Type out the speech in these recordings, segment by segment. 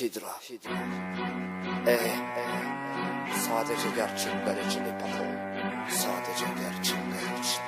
Hidra. E, e, sadece gerçekler için ipapo. Sadece gerçekler için.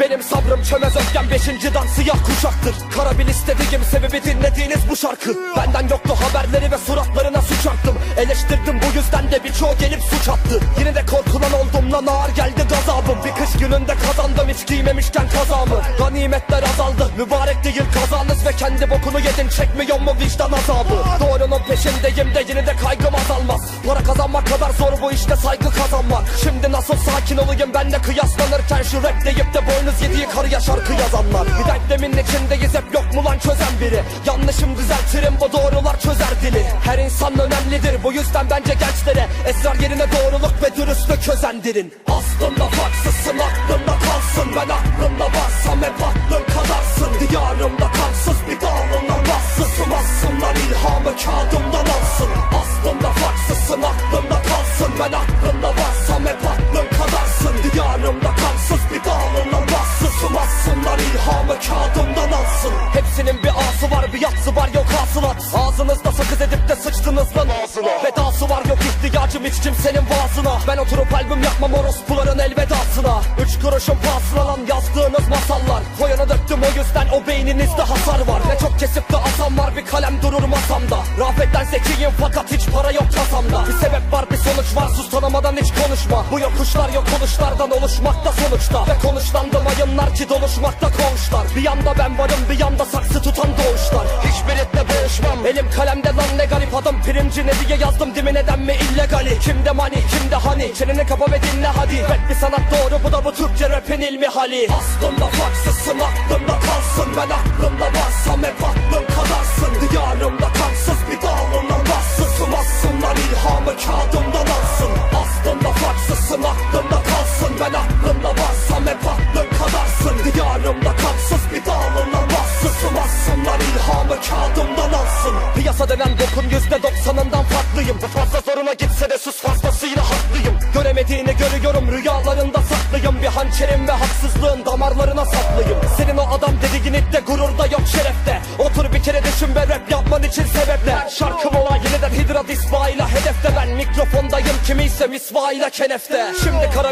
Benim sabrım çömez öfkem beşinci dan siyah kuşaktır. Karabil istediğim sebebi dinlediğiniz bu şarkı. Benden yoktu haberleri ve suratlarına suç attım Eleştirdim bu yüzden de birçoğu gelip suç attı. Yine de korkulan oldum lan ağır geldi gazabım. Bir kış gününde kazandım hiç giymemişken kazamı Ganimetler azaldı. Mübarek değil kazanız Ve kendi bokunu yedin. Çekmiyor mu vicdan azabı? Doğrunun peşindeyim de yine de kaygım azalmaz. Para kazanmak kadar zor bu işte saygı kazanmak. Şimdi nasıl sakin olayım? Benle kıyaslanırken Şu rap deyip de boynuz yediği karıya şarkı yazanlar. Bir denklemin içindeyiz. Hep yok mu lan çözen biri? Yanlışım düzeltirim. Bu doğrular çözer dili. Her insan önemlidir. Bu yüzden bence gençlere Esrar yerine doğruluk ve dürüstlük özendirin. Aslında farksızsın aklında kalsın Ben aklımda varsam hep aklın kadarsın. Diyarımda kansız bir dağılımdan bassız Sımazsınlar ilhamı kağıdımdan alsın. Aslında farksızsın aklımda kalsın. Ben aklımda varsam hep aklın kadarsın. Diyarımda kansız bir dağılımdan bassız Sımazsınlar ilhamı kağıdımdan alsın. Hepsinin bir ağzı var bir yatsı var yok hasılat Ağzınızda sakız edip de sıçtınız lan. Ağzına. Vedası var yok ihtiyacım hiç kimsenin vaazına Ben oturup albüm yapmam orospuların elvedasına Üç kuruşun pahasına lan yazdığınız masallar. Koyanı döktüm o yüzden o beyninizde hasar var. Ne çok kesip de atam var bir kalem durur masamda. Rafetten zekiyim fakat hiç para yok kasamda. Bir sebep var sus tanımadan hiç konuşma. Bu yokuşlar yok oluşlardan oluşmakta sonuçta. Ve konuşlandım ayınlar ki doluşmakta koğuşlar. Bir yanda ben varım bir yanda saksı tutan doğuşlar. Hiçbiritle boğuşmam. Elim kalemde lan ne garip adım. Pirinci ne diye yazdım dimi neden mi illegali? Kimde mani kimde hani? Çeneni kapa ve dinle hadi. Rap bir sanat doğru bu da bu Türkçe rapin ilmi hali. Aslında farksızsın aklımda kalsın. Ben aklımda varsam hep aklım kadarsın. Diyarımda kansız bir dağılımdan bassız Sımazsınlar ilhamı kağıdımdan farksızsın aklımda kalsın Ben aklımda varsam hep aklın kadarsın Diyarımda kansız bir dağılımdan bassız Sımazsınlar ilhamı kağıdımdan alsın. Piyasa denen bokun yüzde doksanından farklıyım. Fazla zoruna gitse de sus fazlasıyla haklıyım. Göremediğini görüyorum rüyalarında saklıyım. Bir hançerim ve haksızlığın damarlarına saplıyım Senin o adam dediğin de gururda yok şerefte. kere düşün ve rap yapman için sebepler Şarkım ola yeniden hidra disbayla hedefte Ben mikrofondayım kimi ise misvayla kenefte. Şimdi kara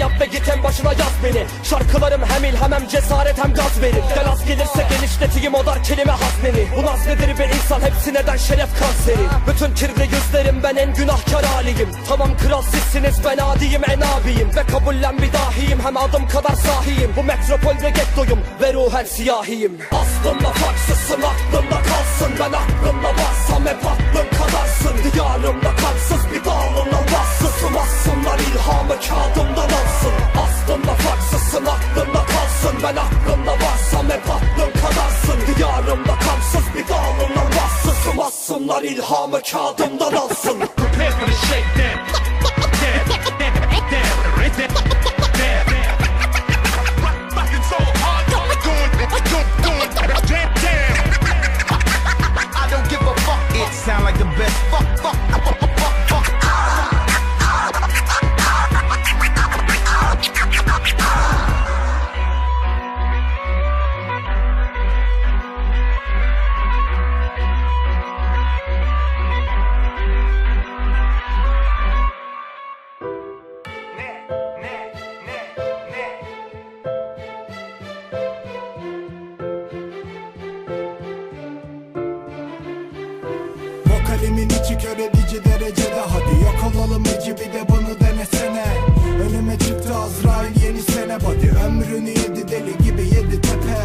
yap ve git en başına yaz beni. Şarkılarım hem ilham hem cesaret hem gaz verir. Gel az gelirse genişleteyim o dar kelime hazneni Bu naz nedir bir insan? Hepsi neden şeref kanseri? Bütün kirli yüzlerim ben en günahkar haliyim. Tamam kral sizsiniz ben adiyim en abiyim. Ve kabullen bir dahiyim hem adım kadar sahiyim. Bu metropolde gettoyum ve ruhen siyahiyim. Aslında farksızsın aklımda kalsın Ben aklımda varsam hep aklın kadarsın. Diyarımda kansız bir dağılımdan bassız Sımazsınlar ilhamı kağıdımdan alsın. Aslında farksızsın aklımda kalsın. Ben aklımda varsam hep aklın kadarsın. Diyarımda kansız bir dağılımdan bassız Sımazsınlar ilhamı kağıdımdan alsın. Prepare for the shakedown. Best. Fuck, fuck, fuck, fuck, fuck, Vokalimin içi kör edici derecede. Hadi yok olalım ici bir de bunu denesene. Önüme çıktı Azrail yeni sene. Body Ömrünü yedi deli gibi yedi tepe.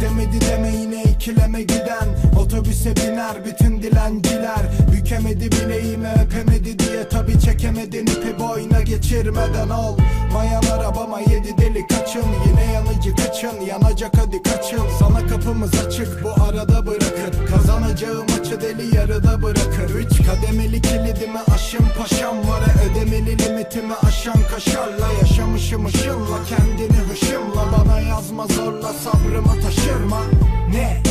Demedi deme yine ikileme giden. Otobüse biner bütün dilenciler. Bükemedi bileğimi öpemedi diye Tabi çekemedin. İpi boyuna geçirmeden ol. Mayan arabama yedi deli kaçın. Yine yanıcı kaçın. Yanacak hadi kaçın. Sana kapımız açık. Bu arada bırakır Kazanacağı maçı deli yarıda bırakır. Üç kademeli kilidimi aşın paşam var. Ya, Ödemeli limitimi aşan kaşarla Yaşamışım ışınla. Kendini hışımla Bana yazma zorla sabrımı taşırma. Ne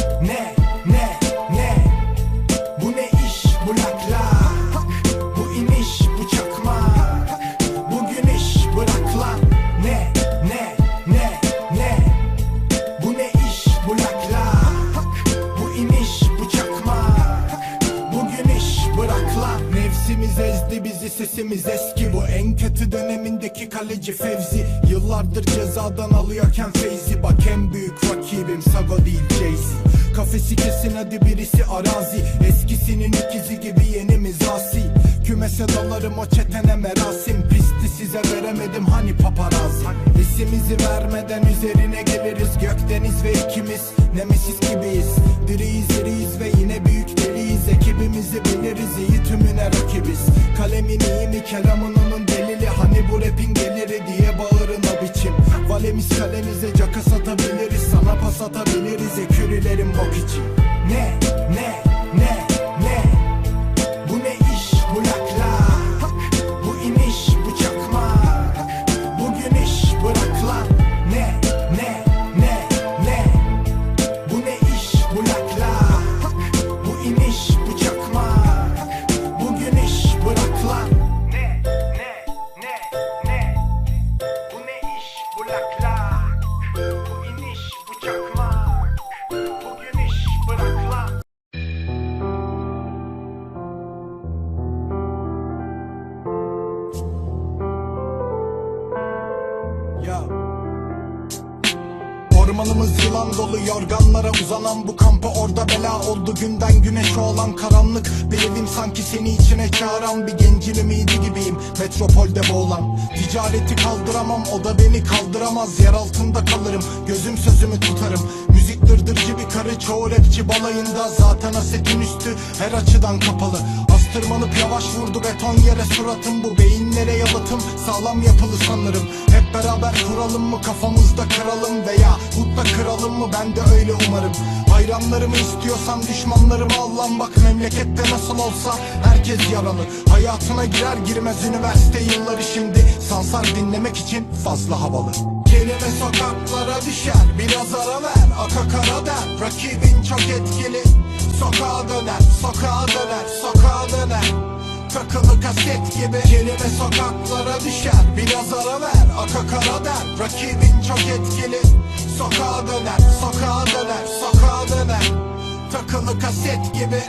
ezdi bizi sesimiz eski Bu en kötü dönemindeki kaleci Fevzi. Yıllardır cezadan alıyorken Feyzi. Bak en büyük rakibim Sago değil Jay-Z. Kafesi kesin hadi birisi arazi. Eskisinin ikizi gibi yenimiz asi Kümese dalarım o çetene merasim. Pisti size veremedim hani paparazzi. İsimizi vermeden üzerine geliriz. Gökdeniz ve ikimiz. Nemesis gibiyiz Kelamın onun delili Hani bu rapin geliri diye bağırın o biçim. Valemiz kalenize caka satabiliriz Sana pas atabiliriz ekürülerin bok için. Ne Ormanımız yılan dolu yorganlara uzanan bu kampa orada bela oldu. Günden güneşe olan karanlık Bir evim sanki seni içine çağıran bir gencin ümidi gibiyim. Metropolde boğulan Ticareti kaldıramam o da beni kaldıramaz. Yer altında kalırım gözüm sözümü tutarım Müzik dırdırcı bir karı çoğu rapçi balayında. Zaten asetin üstü her açıdan kapalı. Astırmalıp yavaş vurdu beton yere suratım. Bu beyinlere yalıtım sağlam yapılı sanırım. Hep beraber kuralım mı kafamızda kıralım veya hutla kıralım mı? Ben de öyle umarım. Hayranlarımı istiyorsan düşmanlarımı Allah'ım bak memlekette nasıl olsa herkes yaralı. Hayatına girer girmez üniversite yılları şimdi insan dinlemek için fazla havalı. Kelime sokaklara düşer biraz ara ver. Aka kara der Rakibin çok etkili. Sokağa döner sokağa döner sokağa döner. Takılı kaset gibi. Kelime sokaklara düşer biraz ara ver. Aka kara der Rakibin çok etkili. Sokağa döner sokağa döner sokağa döner. Takılı kaset gibi.